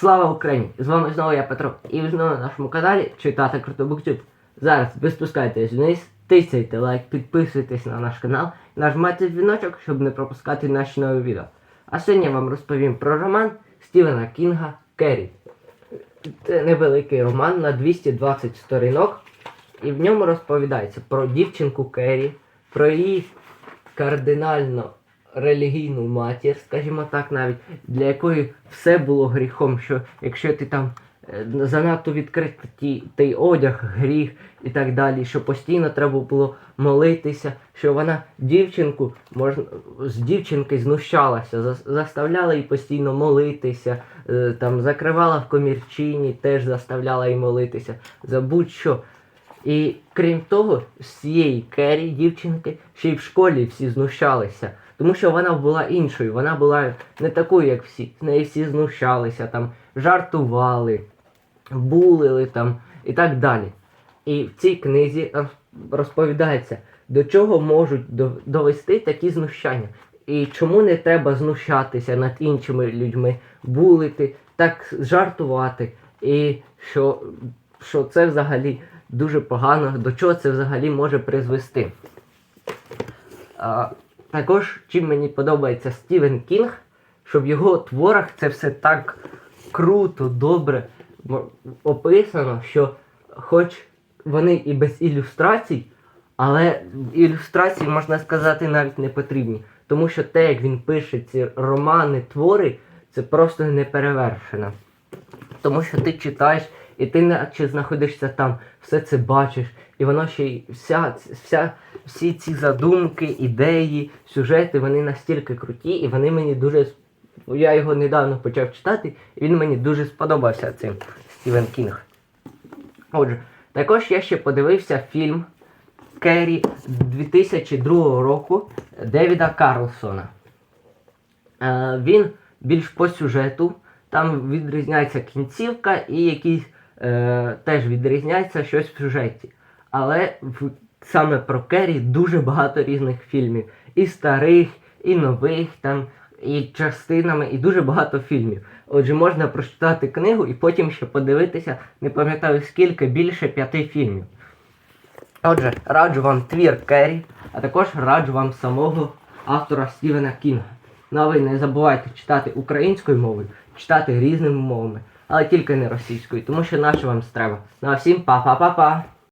Слава Україні! З вами знову я Петро. І ви знову на нашому каналі читати круто буктюб. Зараз ви спускайтесь вниз, тисяйте лайк, підписуйтесь на наш канал і нажимайте дзвіночок, щоб не пропускати наші нові відео. А сьогодні я вам розповім про роман Стівена Кінга Керрі. Це невеликий роман на 220 сторінок, і в ньому розповідається про дівчинку Керрі, про її кардинально релігійну матір, скажімо так, навіть для якої все було гріхом, що якщо ти там е, занадто відкритий той одяг, гріх і так далі, що постійно треба було молитися, що вона дівчинку можна з дівчинки знущалася, заставляла її постійно молитися, е, там закривала в комірчині, теж заставляла її молитися за будь-що. І крім того, з цієї Керрі, дівчинки, ще й в школі всі знущалися. Тому що вона була іншою, вона була не такою, як всі. З неї всі знущалися, там, жартували, булили там і так далі. І в цій книзі розповідається, до чого можуть довести такі знущання. І чому не треба знущатися над іншими людьми, булити, так жартувати. І що, що це взагалі дуже погано, до чого це взагалі може призвести. А, також чим мені подобається Стівен Кінг, що в його творах це все так круто, добре описано, що хоч вони і без ілюстрацій, але ілюстрації, можна сказати, навіть не потрібні. Тому що те, як він пише ці романи, твори, це просто неперевершено. Тому що ти читаєш, і ти наче знаходишся там, все це бачиш, і воно ще й вся, вся, всі ці задумки, ідеї, сюжети, вони настільки круті, і вони мені дуже. Я його недавно почав читати, і він мені дуже сподобався цим Стівен Кінг. Отже, також я ще подивився фільм Керрі 2002 року Девіда Карлсона. Е, він більш по сюжету, там відрізняється кінцівка і якийсь е, теж відрізняється щось в сюжеті. Але в, саме про Керрі дуже багато різних фільмів. І старих, і нових, там, і частинами, і дуже багато фільмів. Отже, можна прочитати книгу і потім ще подивитися, не пам'ятаю скільки, більше п'яти фільмів. Отже, раджу вам твір Керрі, а також раджу вам самого автора Стівена Кінга. Ну а ви не забувайте читати українською мовою, читати різними мовами, але тільки не російською, тому що наше вам треба. Ну а всім па-па-па-па!